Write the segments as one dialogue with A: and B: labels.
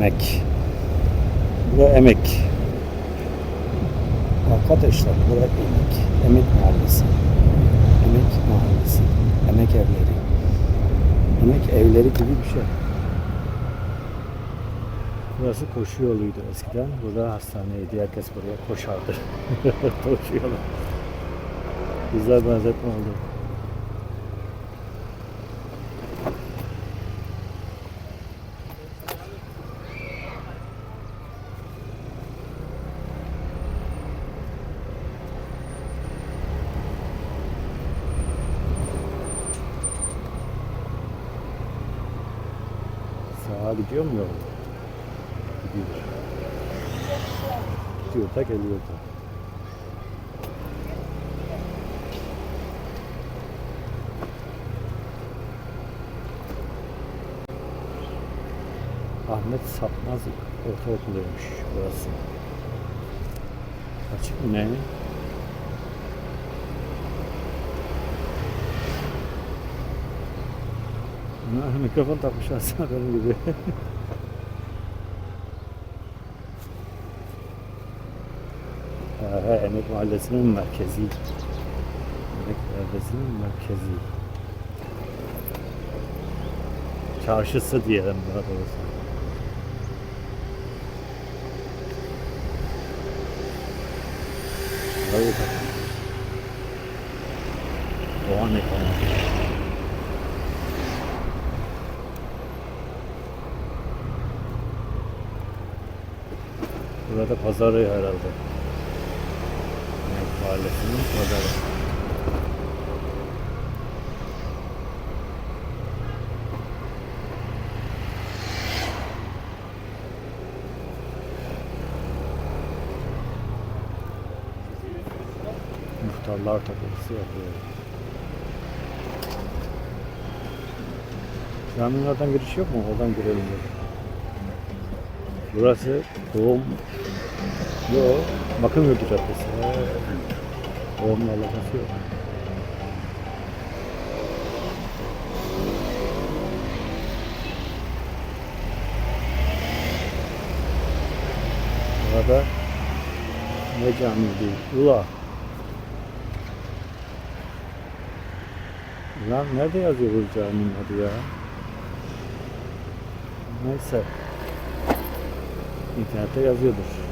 A: Emek. Bura Emek. Arkadaşlar bura Emek. Emek Mahallesi. Emek Mahallesi. Emek evleri. Emek evleri gibi bir şey. Burası koşu yoluydu eskiden. Burada hastaneydi. Herkes buraya koşardı. koşu yolu. Güzel benzetme oldu. Sağa gidiyor mu yol? Gidiyor. Gidiyor da geliyor da. Ahmet Sapmazık Ortaokuluymuş burası. Açık mı ne? Ha, mikrofon takmış aslında benim gibi. Ha, Emek Mahallesi'nin merkezi. Emek Mahallesi'nin merkezi. Çarşısı diyelim daha doğrusu. Doğan ekonomi. Burada pazarı herhalde. Emek Mahallesi'nin pazarı. Muhtarlar toplantısı yapıyor. Caminin oradan giriş yok mu? Oradan girelim. dedim. Burası doğum Yo, bakım yurdu caddesi. Doğumla alakası yok. Burada ne camiydi? Ula. Lan nerede yazıyor bu caminin adı ya? Neyse. e tem até as vida.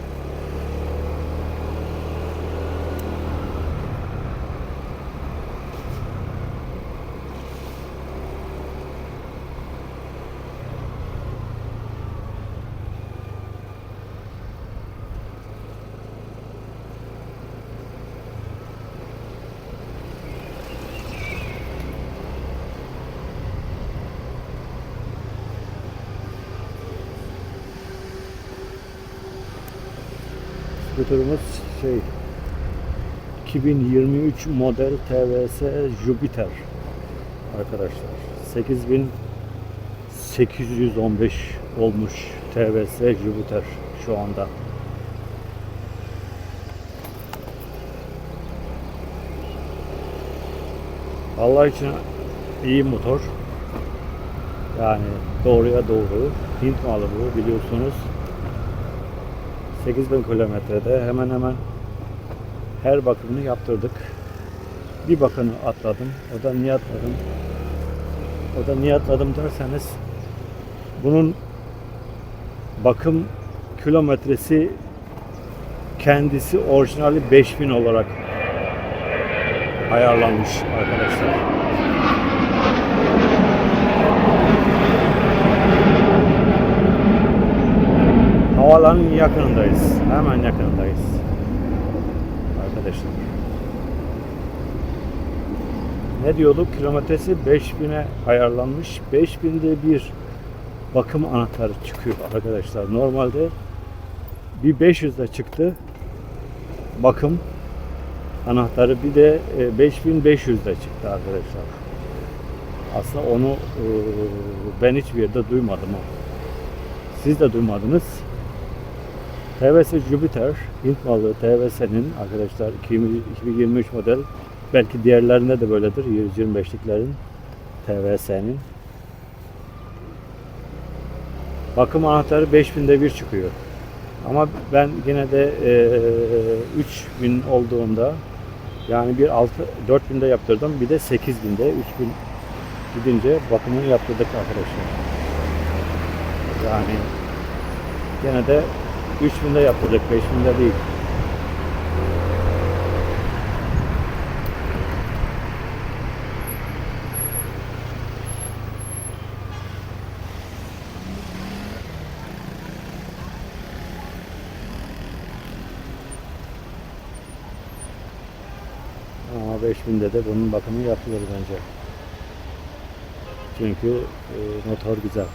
A: Skuterımız şey 2023 model TVS Jupiter arkadaşlar. 8815 olmuş TVS Jupiter şu anda. Allah için iyi motor. Yani doğruya doğru. Hint malı bu biliyorsunuz. 8000 kilometrede hemen hemen her bakımını yaptırdık. Bir bakımı atladım. O da niye atladım? O da niye atladım derseniz bunun bakım kilometresi kendisi orijinali 5000 olarak ayarlanmış arkadaşlar. Havaalanının yakınındayız. Hemen yakınındayız. Arkadaşlar. Ne diyorduk? Kilometresi 5000'e ayarlanmış. 5000'de bir bakım anahtarı çıkıyor arkadaşlar. Normalde bir 500'de çıktı. Bakım anahtarı bir de e, 5500'de çıktı arkadaşlar. Aslında onu e, ben hiçbir yerde duymadım. Siz de duymadınız. TVS Jupiter, Hint malı TVS'nin arkadaşlar 2023 model belki diğerlerinde de böyledir 125'liklerin TVS'nin bakım anahtarı 5000'de bir çıkıyor. Ama ben yine de e, 3000 olduğunda yani bir 6 4000'de yaptırdım. Bir de 8000'de 3000 gidince bakımını yaptırdık arkadaşlar. Yani gene de 3000'de yaptırdık. 5000'de değil. Ama 5000'de de bunun bakımı yapılır bence. Çünkü e, motor güzel.